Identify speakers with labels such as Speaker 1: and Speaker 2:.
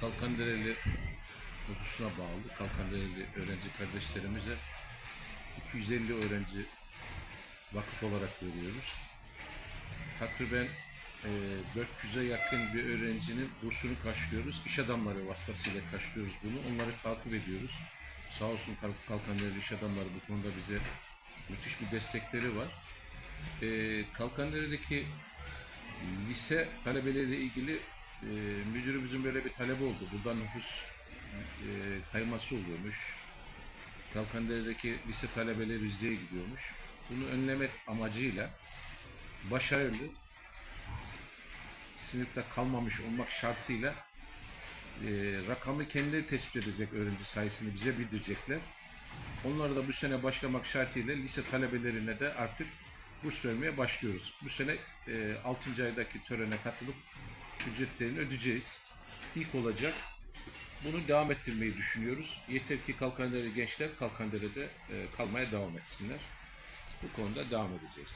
Speaker 1: Kalkandereli nüfusuna bağlı Kalkandereli öğrenci kardeşlerimize 250 öğrenci vakıf olarak veriyoruz. Takriben e, 400'e yakın bir öğrencinin bursunu karşılıyoruz. İş adamları vasıtasıyla karşılıyoruz bunu. Onları takip ediyoruz. Sağ olsun Kalk- Kalkandereli iş adamları bu konuda bize müthiş bir destekleri var. E, Kalkandere'deki lise talebeleriyle ilgili e, müdürümüzün böyle bir talebi oldu. Buradan nüfus e, kayması oluyormuş. Kalkandere'deki lise talebeleri Rize'ye gidiyormuş. Bunu önlemek amacıyla başarılı sınıfta kalmamış olmak şartıyla e, rakamı kendileri tespit edecek öğrenci sayısını bize bildirecekler. Onlar da bu sene başlamak şartıyla lise talebelerine de artık burs vermeye başlıyoruz. Bu sene e, 6. aydaki törene katılıp ücretlerini ödeyeceğiz. İlk olacak. Bunu devam ettirmeyi düşünüyoruz. Yeter ki Kalkandere gençler Kalkandere'de e, kalmaya devam etsinler. Bu konuda devam edeceğiz.